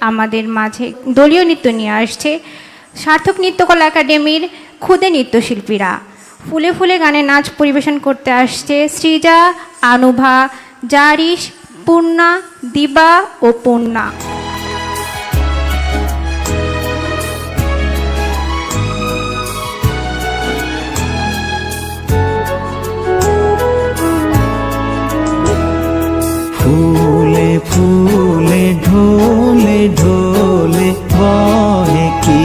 আমাদের মাঝে দলীয় নৃত্য নিয়ে আসছে সার্থক নৃত্যকলা একাডেমির ক্ষুদে নৃত্যশিল্পীরা। ফুলে ফুলে গানে নাচ পরিবেশন করতে আসছে সৃজা, আনুভা জারিস পূর্ণা, দিবা ও পূর্ণা। ঢোলে ঢোলে বহে কি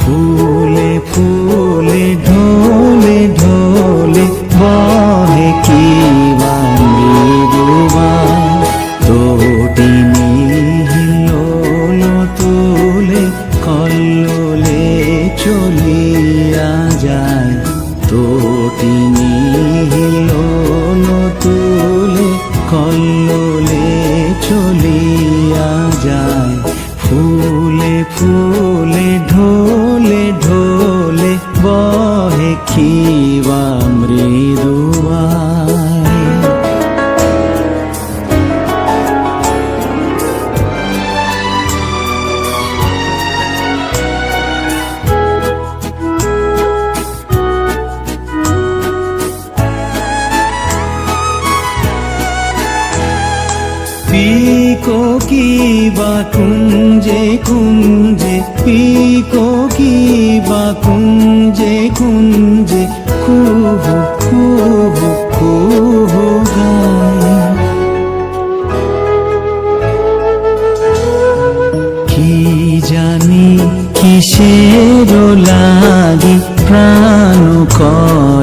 ফুলে ফুলে, ঢোলে ঢোলে বহে কি মৃদুবান তোটি নিহিল তুলে, কল্লোলে চলিয়া যায়। তুলে চলিয়া যায় ফুলে পিকো কি বা কুঞ্জে কুঞ্জে, পিকো কি বা কুঞ্জে কুঞ্জে, কুহু কুহু কুহু গায়। কি জানি কিসের লাগি প্রাণ করে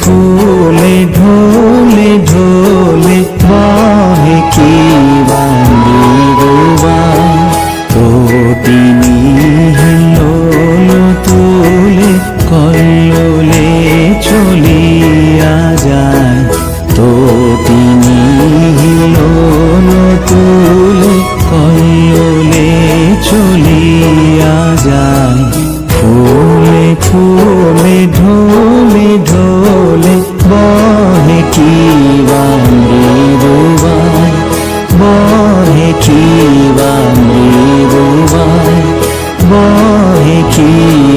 ফুলে ঢোলে ঢোলে বহে কি তোটি নিহিল তুলে, কল্লোলে চলিয়া যায়। তোটি নিহিল তুলে, কল্লোলে চলিয়া যায়। ফুলে ফুলে keep